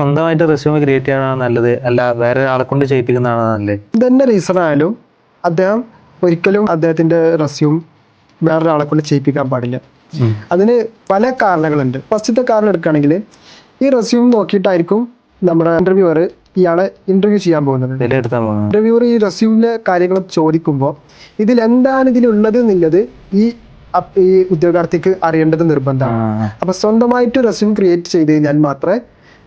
സ്വന്തമായിട്ട് resume create ചെയ്യാനാണ് നല്ലത്. അല്ല വേറെ ആളെ കൊണ്ട് ചെയ്യിപ്പിക്കുന്നതാണ് നല്ലത്. ഇതന്നെ റീസൺ ആയാലും അദ്ദേഹം ഒരിക്കലും അദ്ദേഹത്തിന്റെ റെസ്യൂം വേറൊരാളെ കൊണ്ട് ചെയ്യിപ്പിക്കാൻ പാടില്ല. അതിന് പല കാരണങ്ങളുണ്ട്. ഫസ്റ്റത്തെ കാരണം എടുക്കുകയാണെങ്കിൽ ഈ റെസ്യൂം നോക്കിയിട്ടായിരിക്കും നമ്മുടെ ഇന്റർവ്യൂവർ ഇയാളെ ഇന്റർവ്യൂ ചെയ്യാൻ പോകുന്നത്. ഇന്റർവ്യൂവർ ഈ റെസ്യൂമിലെ കാര്യങ്ങൾ ചോദിക്കുമ്പോൾ ഇതിൽ എന്താണ് ഇതിലുള്ളത് എന്നുള്ളത് ഈ ഈ ഉദ്യോഗാർത്ഥിക്ക് അറിയേണ്ടത് നിർബന്ധമാണ്. അപ്പൊ സ്വന്തമായിട്ട് റെസ്യൂം ക്രിയേറ്റ് ചെയ്ത് കഴിഞ്ഞാൽ മാത്രമേ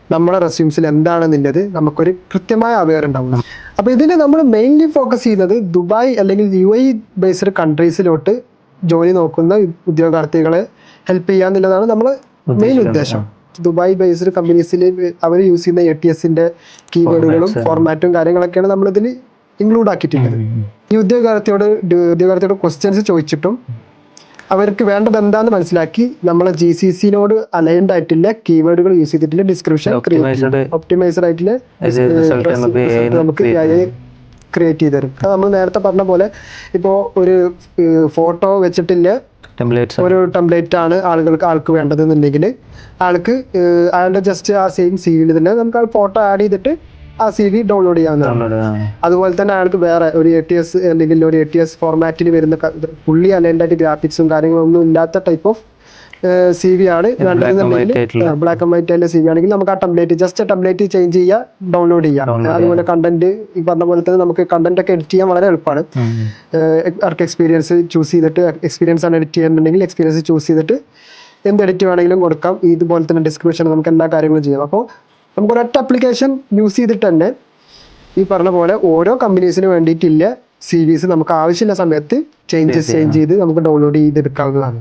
നമ്മുടെ റെസ്യൂംസിൽ എന്താണ് എന്താണെന്നുള്ളത് നമുക്കൊരു കൃത്യമായ അവയർ ഉണ്ടാവുള്ളൂ അപ്പൊ ഇതിൽ നമ്മൾ മെയിൻലി ഫോക്കസ് ചെയ്യുന്നത് ദുബായ് അല്ലെങ്കിൽ യു ഐ ബേസ്ഡ് കൺട്രീസിലോട്ട് ജോലി നോക്കുന്ന ഉദ്യോഗാർത്ഥികളെ ഹെൽപ്പ് ചെയ്യുക എന്നുള്ളതാണ് നമ്മൾ മെയിൻ ഉദ്ദേശം. ദുബായ് ബേസ്ഡ് കമ്പനീസിൽ അവർ യൂസ് ചെയ്യുന്ന എ ടി എസിന്റെ കീവേഡുകളും ഫോർമാറ്റും കാര്യങ്ങളൊക്കെയാണ് നമ്മൾ ഇതിൽ ഇൻക്ലൂഡ് ആക്കിയിട്ടുള്ളത് ഈ ഉദ്യോഗാർത്ഥിയോട് ഉദ്യോഗാർത്ഥിയോട് ക്വസ്റ്റ്യൻസ് ചോദിച്ചിട്ടും അവർക്ക് വേണ്ടത് എന്താന്ന് മനസ്സിലാക്കി. നമ്മളെ ജി സി സിനോട് അലൈൻഡ് ആയിട്ടുള്ള കീവേഡുകൾ യൂസ് ചെയ്തിട്ടുള്ള ഡിസ്ക്രിപ്ഷൻ ഒപ്റ്റിമൈസഡ് ആയിട്ടില്ല. ആയിട്ടുള്ള നമുക്ക് ക്രിയേറ്റ് ചെയ്ത് തരും. നമ്മൾ നേരത്തെ പറഞ്ഞ പോലെ ഇപ്പോ ഒരു ഫോട്ടോ വെച്ചിട്ടില്ല. ഒരു ടെംപ്ലേറ്റ് ആണ് ആളുകൾക്ക് ആൾക്ക് വേണ്ടതെന്നുണ്ടെങ്കിൽ ആൾക്ക് അയാളുടെ ജസ്റ്റ് ആ സെയിം സി വിയിൽ തന്നെ നമുക്ക് ആ ഫോട്ടോ ആഡ് ചെയ്തിട്ട് ആ സി ഡി ഡൗൺലോഡ് ചെയ്യാവുന്നതാണ്. അതുപോലെ തന്നെ അയാൾക്ക് വേറെ ഒരു എ ടി എസ് അല്ലെങ്കിൽ ഒരു എ ടി എസ് ഫോർമാറ്റിൽ വരുന്ന ഫുള്ളി അലൈൻഡായിട്ട് ഗ്രാഫിക്സും കാര്യങ്ങളൊന്നും ഇല്ലാത്ത ടൈപ്പ് ഓഫ് സി വി ആണ്. വേണ്ടതെന്നുണ്ടെങ്കിൽ. ബ്ലാക്ക് ആൻഡ് വൈറ്റ് ആയിട്ടുള്ള. സി വി ആണെങ്കിൽ നമുക്ക് ആ ടെംപ്ലേറ്റ് ജസ്റ്റ് ടെംപ്ലേറ്റ് ചേഞ്ച് ചെയ്യുക ഡൗൺലോഡ് ചെയ്യാം. അതുപോലെ കണ്ടന്റ് ഈ പറഞ്ഞ പോലെ തന്നെ നമുക്ക് കണ്ടന്റ് ഒക്കെ എഡിറ്റ് ചെയ്യാൻ വളരെ എളുപ്പമാണ്. അവർക്ക് എക്സ്പീരിയൻസ് ചൂസ് ചെയ്തിട്ട് എക്സ്പീരിയൻസ് ആണ് എഡിറ്റ് ചെയ്യുന്നുണ്ടെങ്കിൽ എക്സ്പീരിയൻസ് ചൂസ് ചെയ്തിട്ട് എന്ത് എഡിറ്റ് വേണമെങ്കിലും കൊടുക്കാം. ഇതുപോലെ തന്നെ ഡിസ്ക്രിപ്ഷൻ നമുക്ക് എല്ലാ കാര്യങ്ങളും ചെയ്യാം. അപ്പോൾ നമുക്ക് ഒരൊറ്റ അപ്ലിക്കേഷൻ യൂസ് ചെയ്തിട്ട് തന്നെ ഈ പറഞ്ഞ പോലെ ഓരോ കമ്പനീസിന് വേണ്ടിയിട്ടില്ല സി വിസ് നമുക്ക് ആവശ്യമുള്ള സമയത്ത് ചേഞ്ചസ് ചേഞ്ച് ചെയ്ത് നമുക്ക് ഡൗൺലോഡ് ചെയ്തെടുക്കാവുന്നതാണ്.